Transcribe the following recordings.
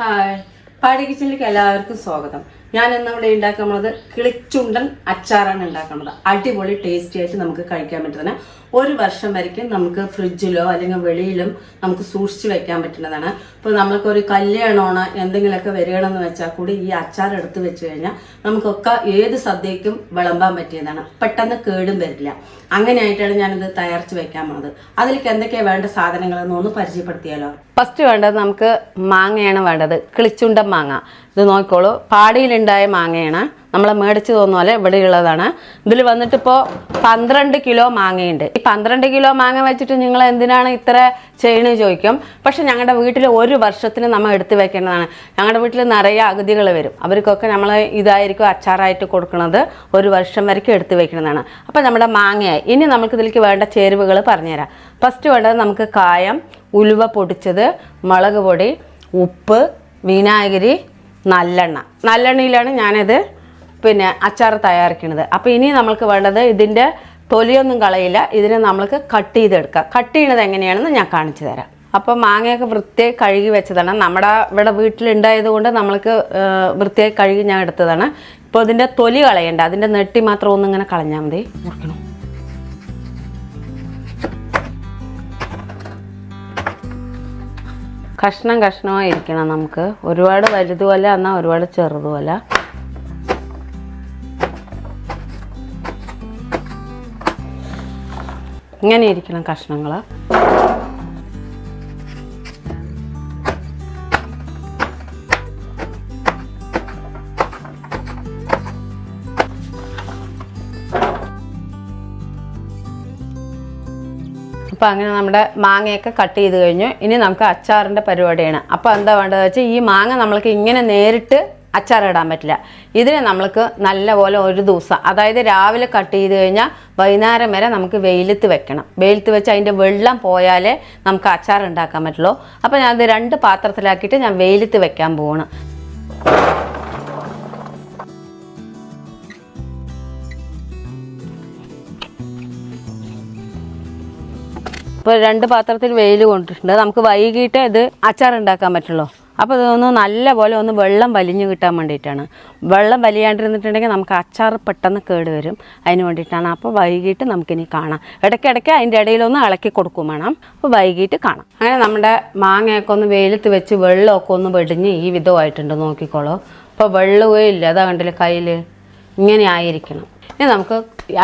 Hi. പാടി കിച്ചണിലേക്ക് എല്ലാവർക്കും സ്വാഗതം. ഞാൻ ഇന്ന് ഇവിടെ ഉണ്ടാക്കുന്നത് കിളിച്ചുണ്ടൻ അച്ചാറാണ് ഉണ്ടാക്കുന്നത് അടിപൊളി ടേസ്റ്റി ആയിട്ട് നമുക്ക് കഴിക്കാൻ പറ്റുന്നതാണ് ഒരു വർഷം വരയ്ക്കും നമുക്ക് ഫ്രിഡ്ജിലോ അല്ലെങ്കിൽ വെളിയിലും നമുക്ക് സൂക്ഷിച്ച് വെക്കാൻ പറ്റുന്നതാണ്. ഇപ്പോൾ നമ്മൾക്കൊരു കല്യാണമാണ് എന്തെങ്കിലുമൊക്കെ വരികയാണെന്ന് വെച്ചാൽ കൂടി ഈ അച്ചാർ എടുത്ത് വെച്ച് കഴിഞ്ഞാൽ നമുക്കൊക്കെ ഏത് സദ്യക്കും വിളമ്പാൻ പറ്റിയതാണ്. പെട്ടെന്ന് കേടും വരില്ല. അങ്ങനെയായിട്ടാണ് ഞാനിത് തയ്യാറിച്ച് വെക്കാൻ പോകുന്നത് അതിലേക്ക് എന്തൊക്കെയാണ് വേണ്ട സാധനങ്ങളെന്ന് ഒന്ന് പരിചയപ്പെടുത്തിയാലോ? ഫസ്റ്റ് വേണ്ടത് നമുക്ക് മാങ്ങയാണ് വേണ്ടത്. കിളിച്ചുണ്ടം മാങ്ങ. ഇത് നോക്കിക്കോളൂ. പാടിയിലുണ്ടായ മാങ്ങയാണ്. നമ്മൾ മേടിച്ചു തോന്നുന്ന പോലെ ഇവിടെയുള്ളതാണ്. ഇതിൽ വന്നിട്ടിപ്പോൾ പന്ത്രണ്ട് കിലോ മാങ്ങയുണ്ട്. ഈ പന്ത്രണ്ട് കിലോ മാങ്ങ വെച്ചിട്ട് നിങ്ങൾ എന്തിനാണ് ഇത്ര ചെയ്യണമെന്ന് ചോദിക്കും. പക്ഷെ ഞങ്ങളുടെ വീട്ടിൽ ഒരു വർഷത്തിന് നമ്മൾ എടുത്തു വെക്കേണ്ടതാണ്. ഞങ്ങളുടെ വീട്ടിൽ നിറയെ അഗതികൾ വരും. അവർക്കൊക്കെ നമ്മൾ ഇതായിരിക്കും അച്ചാറായിട്ട് കൊടുക്കുന്നത്. ഒരു വർഷം വരയ്ക്കും എടുത്ത് വെക്കുന്നതാണ്. അപ്പോൾ നമ്മുടെ മാങ്ങയായി. ഇനി നമുക്ക് ഇതിലേക്ക് വേണ്ട ചേരുവകൾ പറഞ്ഞുതരാം. ഫസ്റ്റ് വേണ്ടത് നമുക്ക് കായം ഉലുവ പൊടിച്ചത് മുളക് പൊടി ഉപ്പ് വിനാഗിരി നല്ലെണ്ണ. നല്ലെണ്ണയിലാണ് ഞാനിത് പിന്നെ അച്ചാർ തയ്യാറാക്കുന്നത് അപ്പോൾ ഇനി നമ്മൾക്ക് വേണ്ടത് ഇതിന്റെ തൊലിയൊന്നും കളയില്ല. ഇതിനെ നമ്മൾക്ക് കട്ട് ചെയ്തെടുക്കാം. കട്ട് ചെയ്യണത് എങ്ങനെയാണെന്ന് ഞാൻ കാണിച്ചു തരാം. അപ്പോൾ മാങ്ങയൊക്കെ വൃത്തിയായി കഴുകി വെച്ചതാണ്. നമ്മുടെ ഇവിടെ വീട്ടിലുണ്ടായത് കൊണ്ട് നമ്മൾക്ക് വൃത്തിയായി കഴുകി ഞാൻ എടുത്തതാണ്. ഇപ്പോൾ ഇതിന്റെ തൊലി കളയണ്ട. അതിന്റെ നെട്ടി മാത്രം ഒന്നിങ്ങനെ കളഞ്ഞാൽ മതി. മുറിക്കണം. കഷ്ണം കഷ്ണമായി ഇരിക്കണം നമുക്ക്. ഒരുപാട് വലുതുമല്ല എന്നാൽ ഒരുപാട് ചെറുതുമല്ല. ഇങ്ങനെ ഇരിക്കണം കഷ്ണങ്ങൾ അപ്പോൾ അങ്ങനെ നമ്മുടെ മാങ്ങയൊക്കെ കട്ട് ചെയ്ത് കഴിഞ്ഞു. ഇനി നമുക്ക് അച്ചാറിന്റെ പരിപാടിയാണ്. അപ്പോൾ എന്താ വേണ്ടതെന്ന് വെച്ചാൽ ഈ മാങ്ങ നമ്മൾക്ക് ഇങ്ങനെ നേരിട്ട് അച്ചാറിടാൻ പറ്റില്ല. ഇതിന് നമ്മൾക്ക് നല്ലപോലെ ഒരു ദിവസം അതായത് രാവിലെ കട്ട് ചെയ്ത് കഴിഞ്ഞാൽ വൈകുന്നേരം വരെ നമുക്ക് വെയിലത്ത് വെക്കണം. വെയിലത്ത് വെച്ച് അതിന്റെ വെള്ളം പോയാലേ നമുക്ക് അച്ചാർ ഉണ്ടാക്കാൻ പറ്റുള്ളൂ. അപ്പോൾ ഞാനത് രണ്ട് പാത്രത്തിലാക്കിയിട്ട് ഞാൻ വെയിലത്ത് വെക്കാൻ പോവാണ്. ഇപ്പോൾ രണ്ട് പാത്രത്തിൽ വെയിൽ കൊണ്ടിട്ടുണ്ട്. നമുക്ക് വൈകിട്ട് ഇത് അച്ചാർ ഉണ്ടാക്കാൻ പറ്റുള്ളൂ. അപ്പോൾ ഇതൊന്ന് നല്ലപോലെ ഒന്ന് വെള്ളം വലിഞ്ഞു കിട്ടാൻ വേണ്ടിയിട്ടാണ്. വെള്ളം വലിയാണ്ടിരുന്നിട്ടുണ്ടെങ്കിൽ നമുക്ക് അച്ചാർ പെട്ടെന്ന് കേട് വരും. അതിന് വേണ്ടിയിട്ടാണ്. അപ്പോൾ വൈകിട്ട് നമുക്കിനി കാണാം. ഇടയ്ക്കിടയ്ക്ക് അതിന്റെ ഇടയിലൊന്ന് ഇളക്കി കൊടുക്കും വേണം. അപ്പോൾ വൈകിട്ട് കാണാം. അങ്ങനെ നമ്മുടെ മാങ്ങയൊക്കെ ഒന്ന് വെയിലത്ത് വെച്ച് വെള്ളമൊക്കെ ഒന്ന് വെടിഞ്ഞ് ഈ വിധമായിട്ടുണ്ട്. നോക്കിക്കോളൂ. അപ്പോൾ വെള്ളമേ ഇല്ല. അതാ കണ്ടില്ലേ കയ്യിൽ ഇങ്ങനെ ആയിരിക്കണം. ഇനി നമുക്ക്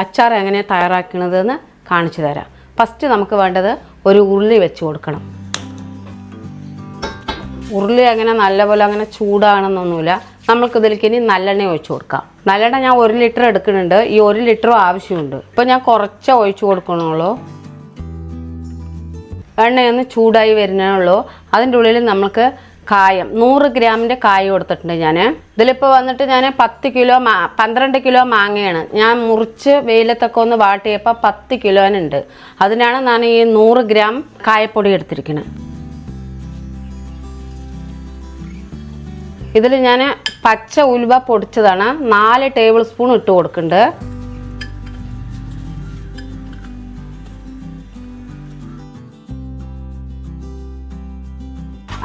അച്ചാർ എങ്ങനെ തയ്യാറാക്കണതെന്ന് കാണിച്ചു തരാം. ഫസ്റ്റ് നമുക്ക് വേണ്ടത് ഒരു ഉരുളി വെച്ച് കൊടുക്കണം. ഉരുളി അങ്ങനെ നല്ലപോലെ അങ്ങനെ ചൂടാണെന്നൊന്നുമില്ല. നമ്മൾക്കിതിലേക്ക് ഇനി നല്ലെണ്ണ ഒഴിച്ചു കൊടുക്കാം. നല്ലെണ്ണ ഞാൻ ഒരു ലിറ്റർ എടുക്കുന്നുണ്ട്. ഈ ഒരു ലിറ്ററും ആവശ്യമുണ്ട്. ഇപ്പം ഞാൻ കുറച്ച് ഒഴിച്ചു കൊടുക്കണുള്ളൂ. എണ്ണയൊന്ന് ചൂടായി വരുന്നേ ഉള്ളൂ. അതിന്റെ ഉള്ളിൽ നമുക്ക് കായം നൂറ് ഗ്രാമിന്റെ കായം കൊടുത്തിട്ടുണ്ട് ഞാൻ ഇതിലിപ്പോൾ വന്നിട്ട് ഞാൻ പത്ത് കിലോ മാ പന്ത്രണ്ട് കിലോ മാങ്ങയാണ്. ഞാൻ മുറിച്ച് വെയിലത്തൊക്കെ ഒന്ന് വാട്ടിയപ്പോൾ പത്ത് കിലോനുണ്ട്. അതിനാണ് ഞാൻ ഈ നൂറ് ഗ്രാം കായപ്പൊടി എടുത്തിരിക്കുന്നത് ഇതിൽ ഞാൻ പച്ച ഉലുവ പൊടിച്ചതാണ്. നാല് ടേബിൾ സ്പൂൺ ഇട്ട് കൊടുക്കുന്നുണ്ട്.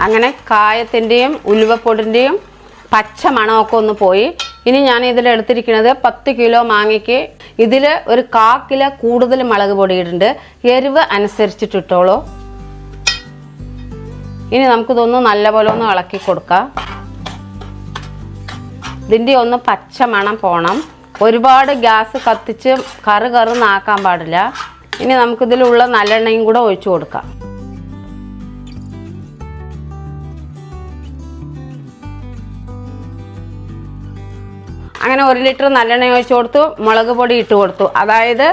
അങ്ങനെ കായത്തിന്റെയും ഉലുവപ്പൊടിന്റെയും പച്ച മണമൊക്കെ ഒന്ന് പോയി. ഇനി ഞാൻ ഇതിൽ എടുത്തിരിക്കുന്നത് പത്ത് കിലോ മാങ്ങയ്ക്ക്. ഇതിൽ ഒരു കാ കിലോ കൂടുതൽ മുളക് പൊടി ഇടുന്നുണ്ട് എരിവ് അനുസരിച്ചിട്ടിട്ടോളൂ. ഇനി നമുക്കിതൊന്ന് നല്ലപോലെ ഒന്ന് ഇളക്കി കൊടുക്കാം. ഇതിന്റെ ഒന്ന് പച്ച മണം പോകണം ഒരുപാട് ഗ്യാസ് കത്തിച്ച് കറ് കറ് നാക്കാൻ പാടില്ല. ഇനി നമുക്കിതിലുള്ള നല്ലെണ്ണയും കൂടെ ഒഴിച്ചു കൊടുക്കാം. അങ്ങനെ ഒരു ലിറ്റർ നല്ലെണ്ണ ഒഴിച്ചു കൊടുത്തു. മുളക് പൊടി ഇട്ട് കൊടുത്തു. അതായത്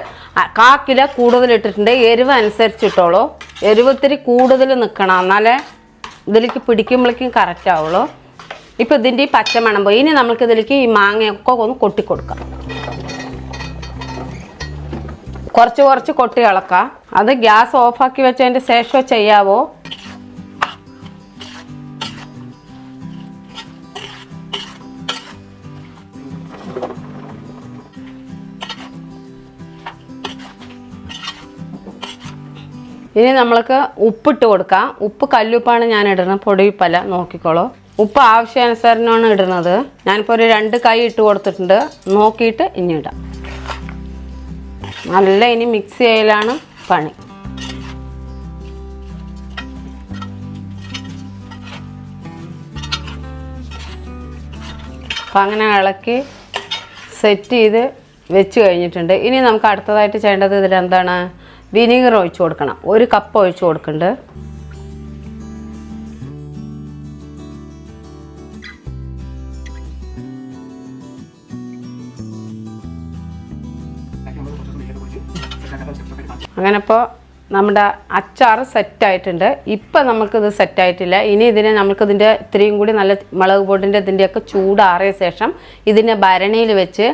കാ കിലോ കൂടുതൽ ഇട്ടിട്ടുണ്ട്. എരിവ് അനുസരിച്ച് എരിവ് ഇത്തിരി കൂടുതൽ നിൽക്കണം എന്നാലേ ഇതിലേക്ക് പിടിക്കുമ്പോഴേക്കും കറക്റ്റ് ആവുള്ളൂ. ഇപ്പം ഇതിന്റെ ഈ പച്ചമണം പോയി. ഇനി നമുക്ക് ഇതിലേക്ക് ഈ മാങ്ങയൊക്കെ ഒന്ന് കൊട്ടി കൊടുക്കാം. കുറച്ച് കുറച്ച് കൊട്ടി ഇളക്കാം. അത് ഗ്യാസ് ഓഫാക്കി വെച്ചതിന്റെ ശേഷം ചെയ്യാവോ. ഇനി നമ്മൾക്ക് ഉപ്പിട്ട് കൊടുക്കാം. ഉപ്പ് കല്ലുപ്പാണ് ഞാൻ ഇടുന്നത്. പൊടിപ്പല നോക്കിക്കോളൂ. ഉപ്പ് ആവശ്യാനുസരണമാണ് ഇടുന്നത്. ഞാനിപ്പോൾ ഒരു രണ്ട് കൈ ഇട്ട് കൊടുത്തിട്ടുണ്ട്. നോക്കിയിട്ട് ഇനി ഇടാം. നല്ല ഇനി മിക്സ് ചെയ്യലാണ് പണി. അപ്പം അങ്ങനെ ഇളക്കി സെറ്റ് ചെയ്ത് വെച്ച് കഴിഞ്ഞിട്ടുണ്ട്. ഇനി നമുക്ക് അടുത്തതായിട്ട് ചെയ്യേണ്ടത് ഇതിലെന്താണ്? വിനീഗർ ഒഴിച്ചു കൊടുക്കണം. ഒരു കപ്പ് ഒഴിച്ചു കൊടുക്കുന്നുണ്ട്. അങ്ങനെ ഇപ്പോൾ നമ്മുടെ അച്ചാർ സെറ്റായിട്ടുണ്ട്. ഇപ്പം നമുക്കിത് സെറ്റായിട്ടില്ല. ഇനി ഇതിനെ നമുക്കിതിന്റെ ഇത്രയും കൂടി നല്ല മുളക് പൊടിന്റെ ഇതിന്റെയൊക്കെ ചൂടാറിയ ശേഷം ഇതിനെ ഭരണിയിൽ വെച്ച്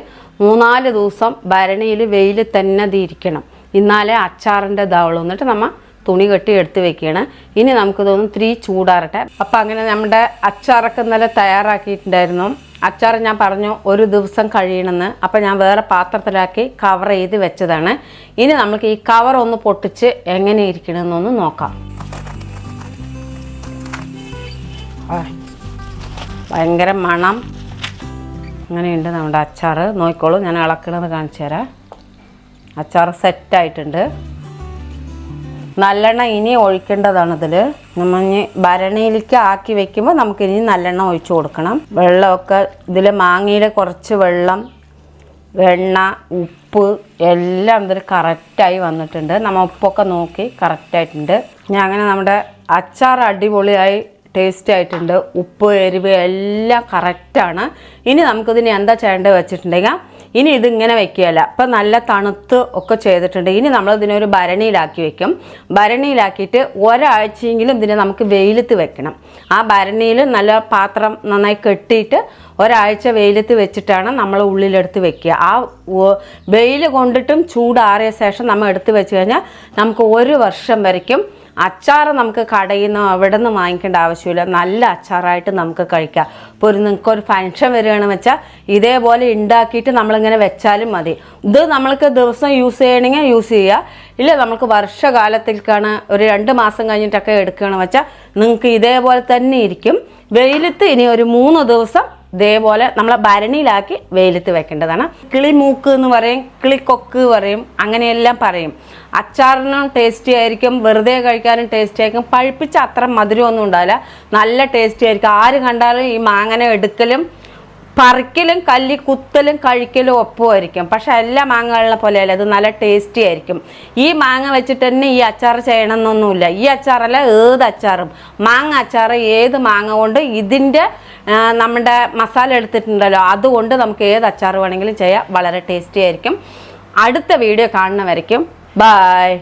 മൂന്നാൽ ദിവസം ഭരണിയിൽ വെയിൽ തന്നെ ഇരിക്കണം. എന്നാലേ അച്ചാറിന്റെ ഇതാവുള്ളൂ. എന്നിട്ട് നമ്മൾ തുണി കെട്ടി എടുത്ത് വെക്കുകയാണ് ഇനി നമുക്കിതൊന്ന് ഇത്തിരി ചൂടാറട്ടെ. അപ്പം അങ്ങനെ നമ്മുടെ അച്ചാറൊക്കെ ഇന്നലെ തയ്യാറാക്കിയിട്ടുണ്ടായിരുന്നു. അച്ചാർ ഞാൻ പറഞ്ഞു ഒരു ദിവസം കഴിയണമെന്ന്. അപ്പോൾ ഞാൻ വേറെ പാത്രത്തിലാക്കി കവർ ചെയ്ത് വെച്ചതാണ്. ഇനി നമുക്ക് ഈ കവർ ഒന്ന് പൊട്ടിച്ച് എങ്ങനെ ഇരിക്കണമെന്നൊന്ന് നോക്കാം. ഭയങ്കര മണം. അങ്ങനെയുണ്ട് നമ്മുടെ അച്ചാർ നോക്കിക്കോളൂ ഞാൻ ഇളക്കണത് കാണിച്ചു തരാം. അച്ചാർ സെറ്റായിട്ടുണ്ട് നല്ലെണ്ണ ഇനി ഒഴിക്കേണ്ടതാണ് ഇതിൽ നമ്മൾ ഇനി ഭരണിയിലേക്ക് ആക്കി വെക്കുമ്പോൾ നമുക്കിനി നല്ലെണ്ണ ഒഴിച്ചു കൊടുക്കണം. വെള്ളമൊക്കെ ഇതിൽ മാങ്ങയുടെ കുറച്ച് വെള്ളം എണ്ണ ഉപ്പ് എല്ലാം ഇതിൽ കറക്റ്റായി വന്നിട്ടുണ്ട്. നമ്മൾ ഉപ്പൊക്കെ നോക്കി കറക്റ്റായിട്ടുണ്ട്. ഇനി അങ്ങനെ നമ്മുടെ അച്ചാർ അടിപൊളിയായി ടേസ്റ്റ് ആയിട്ടുണ്ട്. ഉപ്പ് എരിവ് എല്ലാം കറക്റ്റാണ്. ഇനി നമുക്കിതിന് എന്താ ചെയ്യേണ്ടത് വെച്ചിട്ടുണ്ടെങ്കിൽ ഇനി ഇതിങ്ങനെ വെക്കുകയല്ല. ഇപ്പം നല്ല തണുത്ത് ഒക്കെ ചെയ്തിട്ടുണ്ട്. ഇനി നമ്മൾ ഇതിനൊരു ഭരണിയിലാക്കി വെക്കും. ഭരണിയിലാക്കിയിട്ട് ഒരാഴ്ചയെങ്കിലും ഇതിനെ നമുക്ക് വെയിലത്ത് വെക്കണം. ആ ഭരണിയിൽ നല്ല പാത്രം നന്നായി കെട്ടിയിട്ട് ഒരാഴ്ച വെയിലത്ത് വെച്ചിട്ടാണ് നമ്മൾ ഉള്ളിലെടുത്ത് വെക്കുക. ആ വെയിൽ കൊണ്ടിട്ടും ചൂടാറിയ ശേഷം നമ്മൾ എടുത്ത് വെച്ച് കഴിഞ്ഞാൽ നമുക്ക് ഒരു വർഷം വരയ്ക്കും. അച്ചാർ നമുക്ക് കടയിൽ നിന്ന് അവിടെ നിന്ന് വാങ്ങിക്കേണ്ട ആവശ്യമില്ല. നല്ല അച്ചാറായിട്ട് നമുക്ക് കഴിക്കാം. ഇപ്പോൾ ഒരു നിങ്ങൾക്ക് ഒരു ഫങ്ഷൻ വരികയാണെന്ന് വെച്ചാൽ ഇതേപോലെ ഉണ്ടാക്കിയിട്ട് നമ്മളിങ്ങനെ വെച്ചാലും മതി. ഇത് നമ്മൾക്ക് ദിവസം യൂസ് ചെയ്യണമെങ്കിൽ യൂസ് ചെയ്യുക ഇല്ല നമുക്ക് വർഷകാലത്തേക്കാണ് ഒരു രണ്ട് മാസം കഴിഞ്ഞിട്ടൊക്കെ എടുക്കുകയാണെന്ന് വെച്ചാൽ നിങ്ങൾക്ക് ഇതേപോലെ തന്നെ ഇരിക്കും. വെയിലത്ത് ഇനി ഒരു മൂന്ന് ദിവസം ഇതേപോലെ നമ്മളെ ഭരണിയിലാക്കി വെയിലത്ത് വെക്കേണ്ടതാണ്. കിളിമൂക്ക് എന്ന് പറയും കിളിക്കൊക്ക് പറയും അങ്ങനെയെല്ലാം പറയും. അച്ചാറിനും ടേസ്റ്റി ആയിരിക്കും വെറുതെ കഴിക്കാനും ടേസ്റ്റി ആയിരിക്കും. പഴുപ്പിച്ച അത്ര മധുരമൊന്നും ഉണ്ടാവില്ല. നല്ല ടേസ്റ്റി ആയിരിക്കും. ആര് കണ്ടാലും ഈ മാങ്ങനെ എടുക്കലും പറിക്കലും കല്ലി കുത്തലും കഴിക്കലും ഒപ്പമായിരിക്കും. പക്ഷെ എല്ലാ മാങ്ങകളിലെ പോലെയല്ല ഇത് നല്ല ടേസ്റ്റി ആയിരിക്കും. ഈ മാങ്ങ വെച്ചിട്ട് തന്നെ ഈ അച്ചാർ ചെയ്യണമെന്നൊന്നുമില്ല. ഈ അച്ചാറല്ല ഏത് അച്ചാറും. മാങ്ങ അച്ചാർ ഏത് മാങ്ങ കൊണ്ട് ഇതിന്റെ നമ്മുടെ മസാല എടുത്തിട്ടുണ്ടല്ലോ അതുകൊണ്ട് നമുക്ക് ഏത് അച്ചാർ വേണമെങ്കിലും ചെയ്യാം. വളരെ ടേസ്റ്റി ആയിരിക്കും. അടുത്ത വീഡിയോ കാണുന്നവരയ്ക്കും ബായ്